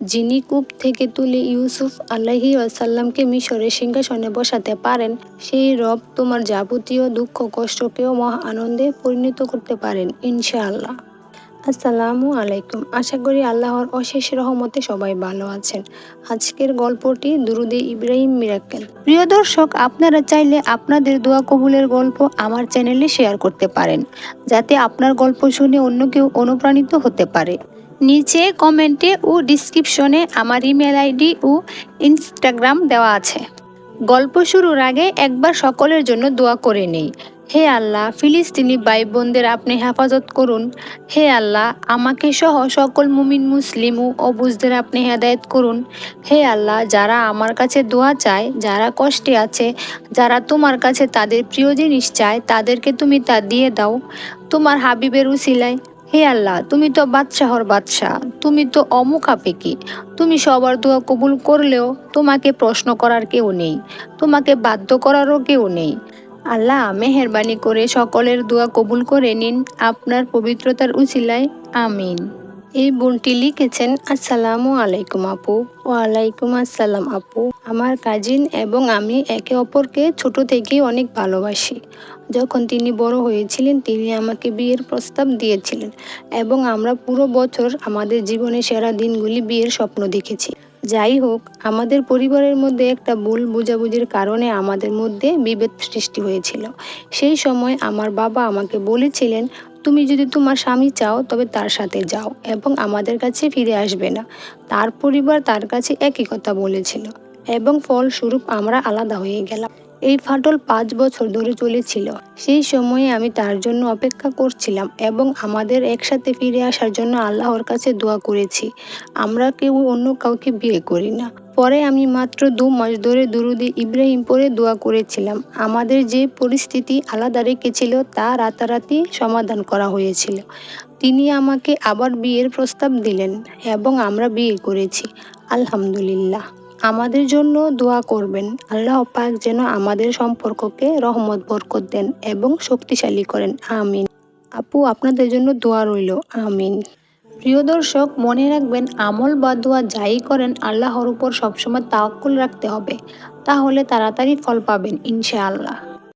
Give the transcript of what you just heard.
যিনি কূপ থেকে তুলে ইউসুফ আলাহি ওয়াসাল্লামকে মিশরের সিংহাসনে বসাতে পারেন, সেই রব তোমার যাবতীয় দুঃখ, কষ্টকেও মহা আনন্দে পরিণত করতে পারেন, ইনশাআল্লাহ। আসসালামু আলাইকুম। আশা করি আল্লাহর অশেষ রহমতে সবাই ভালো আছেন। আজকের গল্পটি দুরুদে ইব্রাহিম মিরাক্কেল। প্রিয় দর্শক, আপনারা চাইলে আপনাদের দোয়া কবুলের গল্প আমার চ্যানেলে শেয়ার করতে পারেন, যাতে আপনার গল্প শুনে অন্য কেউ অনুপ্রাণিত হতে পারে। নিচে কমেন্টে ও ডিসক্রিপশনে আমার ইমেল আইডি ও ইনস্টাগ্রাম দেওয়া আছে। গল্প শুরুর আগে একবার সকলের জন্য দোয়া করে নেই। হে আল্লাহ, ফিলিস্তিনি ভাই বোনদের আপনি হেফাজত করুন। হে আল্লাহ, আমাকে সহ সকল মুমিন, মুসলিম ও অবুজদের আপনি হেদায়ত করুন। হে আল্লাহ, যারা আমার কাছে দোয়া চায়, যারা কষ্টে আছে, যারা তোমার কাছে তাদের প্রিয় জিনিস চায়, তাদেরকে তুমি তা দিয়ে দাও। তোমার হাবিবের উসিলায় হে আল্লাহ, তুমি তো বাদশাহর বাদশাহ, তুমি তো অমুখাপেকি তুমি সবার দোয়া কবুল করলেও তোমাকে প্রশ্ন করার কেউ নেই, তোমাকে বাধ্য করারও কেউ নেই। আল্লাহ, মেহরবানি করে সকলের দোয়া কবুল করে নিন আপনার পবিত্রতার উচিলায়, আমিন। এই বোনটি লিখেছেন, আসসালামু আলাইকুম আপু। ওয়ালাইকুম আসসালাম আপু। আমার কাজিন এবং আমি একে অপরকে ছোট থেকেই অনেক ভালোবাসি। যখন তিনি বড় হয়েছিলেন, তিনি আমাকে বিয়ের প্রস্তাব দিয়েছিলেন এবং আমরা পুরো বছর আমাদের জীবনে সেরা দিনগুলি বিয়ের স্বপ্ন দেখেছি। যাই হোক, আমাদের পরিবারের মধ্যে একটা ভুল বোঝাবুঝির কারণে আমাদের মধ্যে বিভেদ সৃষ্টি হয়েছিল। সেই সময় আমার বাবা আমাকে বলেছিলেন, তুমি যদি তোমার স্বামী চাও, তবে তার সাথে যাও এবং আমাদের কাছে ফিরে আসবে না। তার পরিবার তার কাছে একই কথা বলেছিল এবং ফলস্বরূপ আমরা আলাদা হয়ে গেলাম। এই ফাটল পাঁচ বছর ধরে চলেছিল। সেই সময়ে আমি তার জন্য অপেক্ষা করছিলাম এবং আমাদের একসাথে ফিরে আসার জন্য আল্লাহর কাছে দোয়া করেছি। আমরা কেউ অন্য কাউকে বিয়ে করি না। পরে আমি মাত্র দু মাস ধরে দুরুদে ইব্রাহিম পরে দোয়া করেছিলাম। আমাদের যে পরিস্থিতি আলাদা রেখেছিল তা রাতারাতি সমাধান করা হয়েছিল। তিনি আমাকে আবার বিয়ের প্রস্তাব দিলেন এবং আমরা বিয়ে করেছি। আলহামদুলিল্লাহ। আমাদের জন্য দোয়া করবেন। আল্লাহ পাক যেন আমাদের সম্পর্ককে রহমত, বরকত দেন এবং শক্তিশালী করেন। আমিন। আপু, আপনাদের জন্য দোয়া রইল। আমিন। প্রিয় দর্শক, মনে রাখবেন, আমল বা দোয়া যাই করেন, আল্লাহর উপর সবসময় তাওয়াক্কুল রাখতে হবে। তাহলে তাড়াতাড়ি ফল পাবেন, ইনশাআল্লাহ।